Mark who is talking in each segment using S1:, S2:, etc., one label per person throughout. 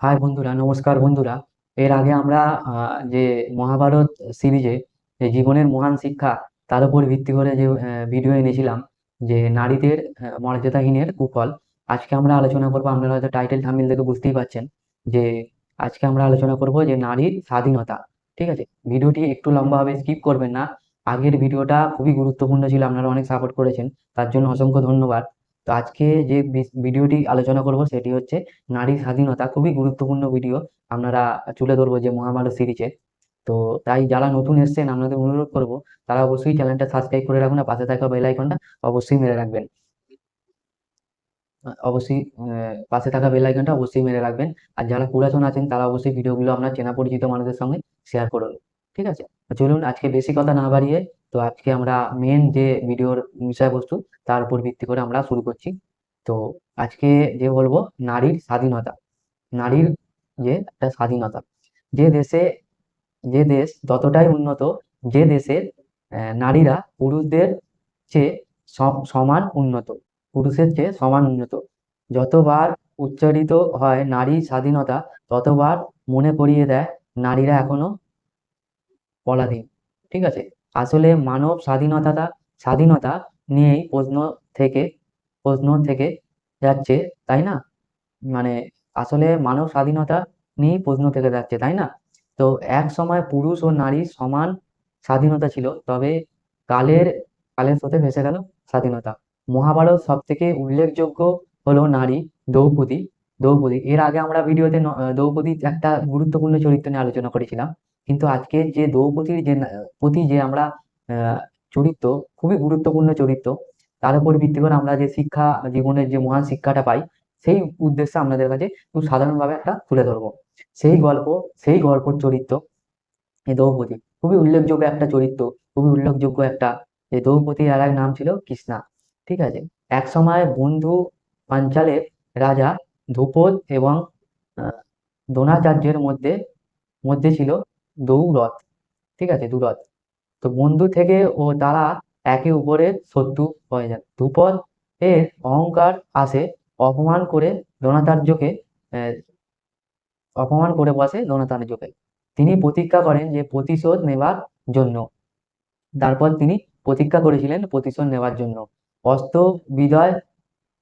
S1: High বন্ধুরা, নমস্কার বন্ধুরা। এর আগে আমরা যে মহাভারত সিরিজে যে জীবনের মহান শিক্ষা, তার উপর ভিত্তি করে যে ভিডিও এনেছিলাম, যে নারীদের মর্যাদাহীনের কুফল। আজকে আমরা আলোচনা করব, আপনারা হয়তো টাইটেল থাম্বনেল দেখে বুঝতেই পারছেন, যে আজকে আমরা আলোচনা করব যে নারীর স্বাধীনতা, ঠিক আছে? ভিডিওটি একটু লম্বা হবে স্কিপ করবেন না। আগের ভিডিওটা খুবই গুরুত্বপূর্ণ ছিল, আপনারা অনেক সাপোর্ট করেছেন, তার জন্য অসংখ্য ধন্যবাদ। তো আজকে যে ভিডিওটি আলোচনা করব সেটি হচ্ছে নারী স্বাধীনতা, খুবই গুরুত্বপূর্ণ ভিডিও আপনারা তুলে ধরবো যে মহাভারত সিরিজে তো তাই যারা নতুন এসছেন, আপনাদের অনুরোধ করব, তারা অবশ্যই চ্যানেলটা সাবস্ক্রাইব করে রাখুন আর পাশে থাকা বেল আইকনটা অবশ্যই মেরে রাখবেন। অবশ্যই পাশে থাকা বেল আইকনটা অবশ্যই মেরে রাখবেন। আর যারা পুরাতন আছেন, তারা অবশ্যই ভিডিওগুলো আপনার চেনা পরিচিত মানুষের সঙ্গে শেয়ার করুন। ঠিক আছে? চলুন, আজকে বেশি কথা না বাড়িয়ে তো আজকে আমরা মেন যে ভিডিওর বিষয়বস্তু, তার উপর ভিত্তি করে আমরা শুরু করছি। তো আজকে যে বলব, নারীর স্বাধীনতা। নারীর যে একটা স্বাধীনতা। যে দেশে, যে দেশ ততটাই উন্নত, যে দেশের নারীরা পুরুষদের চেয়ে সমান উন্নত, পুরুষের চেয়ে সমান উন্নত। যতবার উচ্চারিত হয় নারী স্বাধীনতা, ততবার মনে করিয়ে দেয় নারীরা এখনও পরাধীন। ঠিক আছে? আসলে মানব স্বাধীনতাটা, স্বাধীনতা নিয়েই প্রশ্ন থেকে প্রশ্ন থেকে যাচ্ছে, তাই না? মানে আসলে মানব স্বাধীনতা নিয়েই প্রশ্ন থেকে যাচ্ছে, তাই না? তো এক সময় পুরুষ ও নারী সমান স্বাধীনতা ছিল, তবে কালের কালের স্রোতে ভেসে গেল স্বাধীনতা। মহাভারত সব থেকে উল্লেখযোগ্য হলো নারী, দ্রৌপদী। দ্রৌপদী, এর আগে আমরা ভিডিওতে দ্রৌপদীর একটা গুরুত্বপূর্ণ চরিত্র নিয়ে আলোচনা করেছিলাম। কিন্তু আজকে যে দ্রৌপদীর যে প্রতি যে আমরা চরিত্র, খুবই গুরুত্বপূর্ণ চরিত্র, তার উপর ভিত্তি করে আমরা যে শিক্ষা, জীবনের যে মহান শিক্ষাটা পাই, সেই উদ্দেশ্যে আপনাদের কাছে খুব সাধারণভাবে একটা তুলে ধরবো। সেই গল্প, সেই গল্পর চরিত্র এই দ্রৌপদী। খুবই উল্লেখযোগ্য একটা চরিত্র, খুবই উল্লেখযোগ্য একটা যে দ্রৌপদীর আর এক নাম ছিল কৃষ্ণা। ঠিক আছে? এক সময় বন্ধু পাঞ্চালের রাজা ধ্রুপদ এবং দ্রোণাচার্যের মধ্যে মধ্যে ছিল দৌরথ ঠিক আছে দুরথ তো বন্ধু থেকে ও তারা একে অপরের শত্রু হয়ে যান ধ্রুপদ এর অহংকার আসে, অপমান করে দ্রোণাচার্যকে অপমান করে বসে দ্রোণাচার্যকে। তিনি প্রতিজ্ঞা করেন যে প্রতিশোধ নেবার জন্য। তারপর তিনি প্রতিজ্ঞা করেছিলেন প্রতিশোধ নেবার জন্য। অস্ত্র বিদয়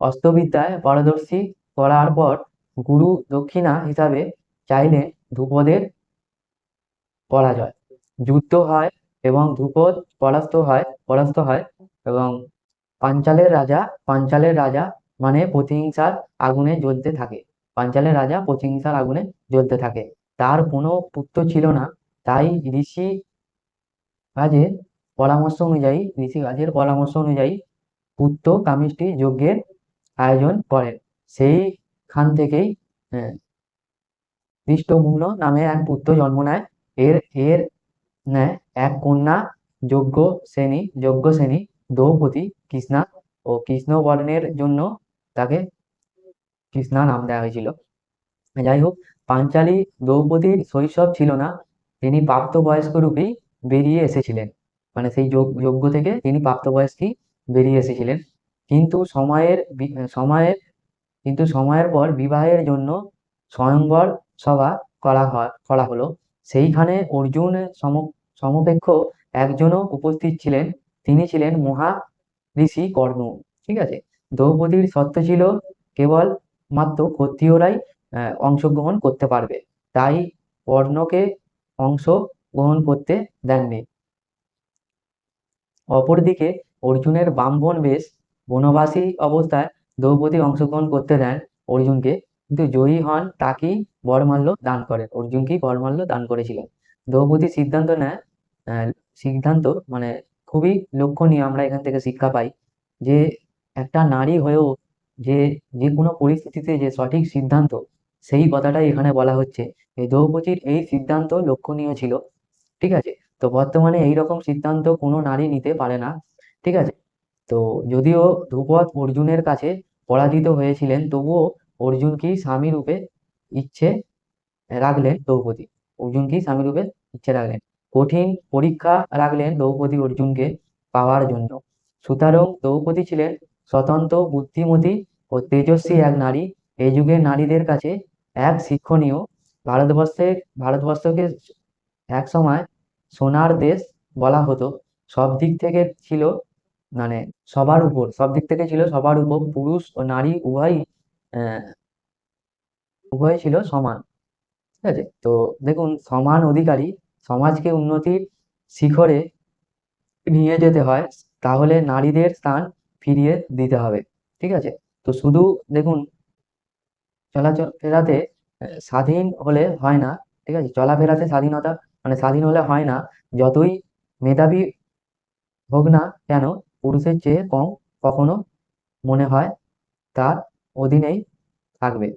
S1: অস্ত্রবিদ্যায় পারদর্শী করার পর গুরু দক্ষিণা হিসাবে চাইলেন ধ্রুপদের পরাজয়। যুদ্ধ হয় এবং ধ্রুপদ পরাস্ত হয় পরাস্ত হয় এবং পাঞ্চালের রাজা পাঞ্চালের রাজা মানে প্রতিহিংসার আগুনে জ্বলতে থাকে। পাঞ্চালের রাজা প্রতিহিংসার আগুনে জ্বলতে থাকে। তার কোনো পুত্র ছিল না, তাই ঋষি কাজের পরামর্শ অনুযায়ী, ঋষি কাজের পরামর্শ অনুযায়ী পুত্র কামিষ্টি যজ্ঞের আয়োজন করেন সেইখান থেকেই দৃষ্টমূল নামে এক পুত্র জন্ম নেয়। এর এর এক কন্যা, যজ্ঞ শ্রেণি যজ্ঞ শ্রেণি, দ্রৌপদী, কৃষ্ণা ও কৃষ্ণ বর্ণের জন্য তাকে কৃষ্ণা নাম দেওয়া হয়েছিল। যাই হোক, পাঞ্চালী দ্রৌপদীর শৈশব ছিল না, তিনি প্রাপ্তবয়স্ক রূপেই বেরিয়ে এসেছিলেন। মানে সেই যোগ- যজ্ঞ থেকে তিনি প্রাপ্তবয়স্কই বেরিয়ে এসেছিলেন। কিন্তু সময়ের সময়ের, কিন্তু সময়ের পর বিবাহের জন্য স্বয়ংবর সভা করা হয়, করা হলো। সেইখানে অর্জুন সমপেক্ষ একজনও উপস্থিত ছিলেন। তিনি ছিলেন মহা ঋষি কর্ণ, ঠিক আছে? দ্রৌপদীর শর্ত ছিল কেবল মাত্র ক্ষত্রিয়রাই অংশগ্রহণ করতে পারবে। তাই কর্ণকে অংশ গ্রহণ করতে দেননি। অপরদিকে অর্জুনের ব্রাহ্মণ বেশ বনবাসী অবস্থায় দ্রৌপদী অংশগ্রহণ করতে দেন অর্জুনকে। কিন্তু জয়ী হন তাকেই বরমাল্য দান করেন অর্জুনকেই বরমাল্য দান করেছিলেন? দ্রৌপদী সিদ্ধান্ত নেয় সিদ্ধান্ত মানে খুবই লক্ষণীয় আমরা এখান থেকে শিক্ষা পাই যে একটা নারী হয়েও যে যে কোনো পরিস্থিতিতে যে সঠিক সিদ্ধান্ত, সেই কথাটাই এখানে বলা হচ্ছে। এই দ্রৌপদীর এই সিদ্ধান্ত লক্ষণীয় ছিল, ঠিক আছে? তো বর্তমানে এই রকম সিদ্ধান্ত কোনো নারী নিতে পারে না, ঠিক আছে? তো যদিও ধ্রুপদ অর্জুনের কাছে পরাজিত হয়েছিলেন, তবুও অর্জুনকেই স্বামী রূপে ইচ্ছে রাখলেন দ্রৌপদী। অর্জুনকেই স্বামী রূপে ইচ্ছে রাখলেন। কঠিন পরীক্ষা রাখলেন দ্রৌপদী অর্জুনকে পাওয়ার জন্য। সুতরাং দ্রৌপদী ছিলেন স্বতন্ত্র, বুদ্ধিমতী ও তেজস্বী এক নারী। এই যুগের নারীদের কাছে এক শিক্ষণীয়। ভারতবর্ষে, ভারতবর্ষকে এক সময় সোনার দেশ বলা হতো। সব দিক থেকে ছিল মানে সবার উপর, সব দিক থেকে ছিল সবার উপর পুরুষ ও নারী উভয়ই আহ, উভয়ই ছিল সমান ঠিক আছে? তো দেখুন সমান অধিকারী সমাজকে উন্নতির শিখরে নিয়ে যেতে হয় তাহলে নারীদের স্থান ফিরিয়ে দিতে হবে ঠিক আছে? তো শুধু দেখুন চলাচল ফেরাতে স্বাধীন হলে হয় না ঠিক আছে? চলাফেরাতে স্বাধীনতা মানে স্বাধীন হলে হয় না যতই মেধাবী হোক না কেন পুরুষের চেয়ে কম কখনো মনে হয় তার অধীনেই থাকবে।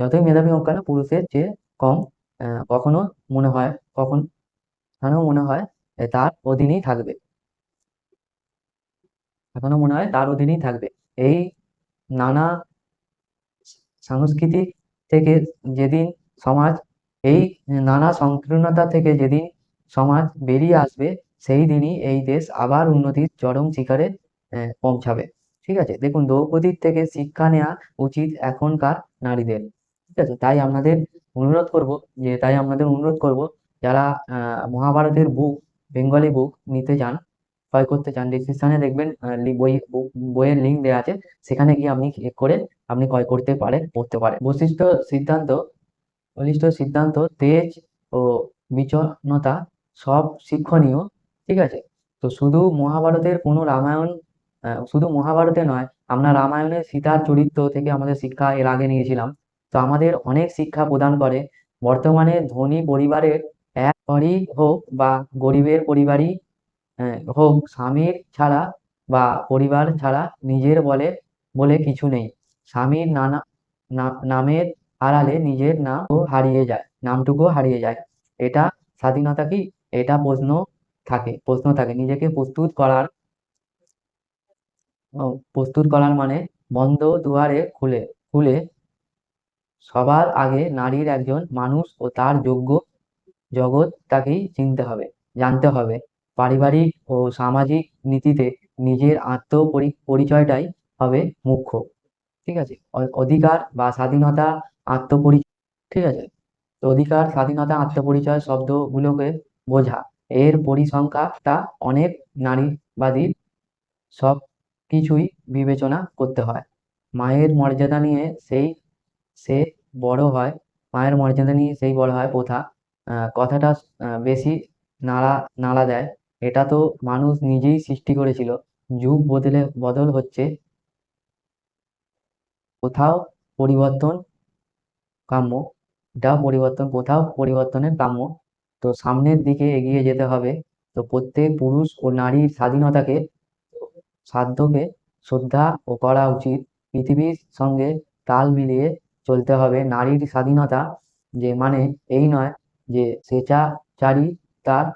S1: যতই মেধাবী হোক কেন, পুরুষের চেয়ে কম কখনো মনে হয়, কখন এখনও মনে হয় তার অধীনেই থাকবে। এখনও মনে হয় তার অধীনেই থাকবে। এই নানা সাংস্কৃতিক থেকে যেদিন সমাজ, এই নানা সংকীর্ণতা থেকে যেদিন সমাজ বেরিয়ে আসবে, সেই দিনই এই দেশ আবার উন্নতির চরম শিখরে পৌঁছাবে। ঠিক আছে? দেখুন, দ্রৌপদীর থেকে শিক্ষা নেওয়া উচিত এখনকার নারীদের। ঠিক আছে? তাই আপনাদের অনুরোধ করব যে, তাই আপনাদের অনুরোধ করব যারা মহাভারতের বুক বেঙ্গলি বুক নিতে চান, ক্রয় করতে চান ডিসক্রিপশনে দেখবেন বই বইয়ের লিঙ্ক দেওয়া আছে। সেখানে গিয়ে আপনি ক্লিক করে আপনি ক্রয় করতে পারেন পড়তে পারেন। বশিষ্ঠ সিদ্ধান্ত বলিষ্ঠ সিদ্ধান্ত, তেজ ও বিচক্ষণতা সব শিক্ষণীয়, ঠিক আছে? তো শুধু মহাভারতের কোনো রামায়ণ শুধু মহাভারতে নয়, আমরা রামায়ণের সীতার চরিত্র থেকে আমাদের শিক্ষা এর আগে নিয়েছিলাম। তো আমাদের অনেক শিক্ষা প্রদান করে। বর্তমানে ধনী পরিবারের এক হোক বা গরিবের পরিবারই হোক, স্বামীর ছাড়া বা পরিবার ছাড়া নিজের বলে বলে কিছু নেই। স্বামীর নানা নামের আড়ালে নিজের নামও হারিয়ে যায়, নামটুকুও হারিয়ে যায়। এটা স্বাধীনতা কি? এটা প্রশ্ন থাকে প্রশ্ন থাকে। নিজেকে প্রস্তুত করার প্রস্তুত করার মানে বন্ধ দুয়ারে খুলে খুলে সবার আগে নারীর একজন মানুষ ও তার যোগ্য জগৎ তাকেই চিনতে হবে, জানতে হবে। পারিবারিক ও সামাজিক নীতিতে নিজের আত্ম পরিচয়টাই হবে মুখ্য, ঠিক আছে? অধিকার বা স্বাধীনতা আত্মপরিচয় ঠিক আছে? তো অধিকার, স্বাধীনতা, আত্মপরিচয় শব্দগুলোকে বোঝা। এর পরিসংখ্যা তা অনেক নারীবাদী সব কিছুই বিবেচনা করতে হয়। মায়ের মর্যাদা নিয়ে সেই সে বড় হয়, মায়ের মর্যাদা নিয়ে সেই বড় হয় প্রথা। কথাটা বেশি নাড়া নাড়া দেয়। এটা তো মানুষ নিজেই সৃষ্টি করেছিল। যুগ বদলে, বদল হচ্ছে। কোথাও পরিবর্তন কাম্য এটাও পরিবর্তন, কোথাও পরিবর্তনের কাম্য। তো সামনের দিকে এগিয়ে যেতে হবে। তো প্রত্যেক পুরুষ ও নারীর স্বাধীনতাকে, সাধ্যকে শ্রদ্ধা ও করা উচিত। পৃথিবীর সঙ্গে তাল মিলিয়ে চলতে হবে। নারীর স্বাধীনতা যে মানে এই নয় যে স্বেচ্ছাচারী তার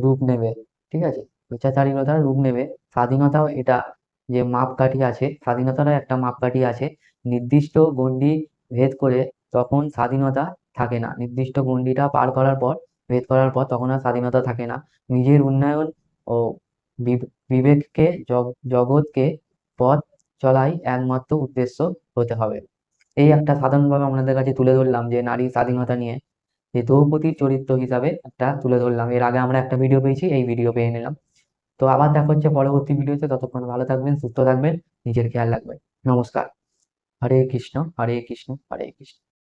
S1: রূপ নেবে, ঠিক আছে? স্বেচ্ছাচারিতার রূপ নেবে। স্বাধীনতাও এটা যে মাপকাঠি আছে, স্বাধীনতারও একটা মাপকাঠি আছে। নির্দিষ্ট গণ্ডি ভেদ করে তখন স্বাধীনতা থাকে না। নির্দিষ্ট গণ্ডিটা পার করার পর, ভেদ করার পর তখন আর স্বাধীনতা থাকে না। নিজের উন্নয়ন ও বিব- বিবেককে, জগ- জগৎকে পথ চলাই একমাত্র উদ্দেশ্য হতে হবে। এই একটা সাধারণভাবে আপনাদের কাছে তুলে ধরলাম যে নারী স্বাধীনতা নিয়ে। যে দ্রৌপদীর চরিত্র হিসাবে একটা তুলে ধরলাম। এর আগে আমরা একটা ভিডিও পেয়েছি, এই ভিডিও পেয়ে নিলাম। তো আবার দেখা হচ্ছে পরবর্তী ভিডিওতে ততক্ষণ ভালো থাকবেন, সুস্থ থাকবেন, নিজের খেয়াল রাখবেন। নমস্কার। হরে কৃষ্ণ হরে কৃষ্ণ হরে কৃষ্ণ।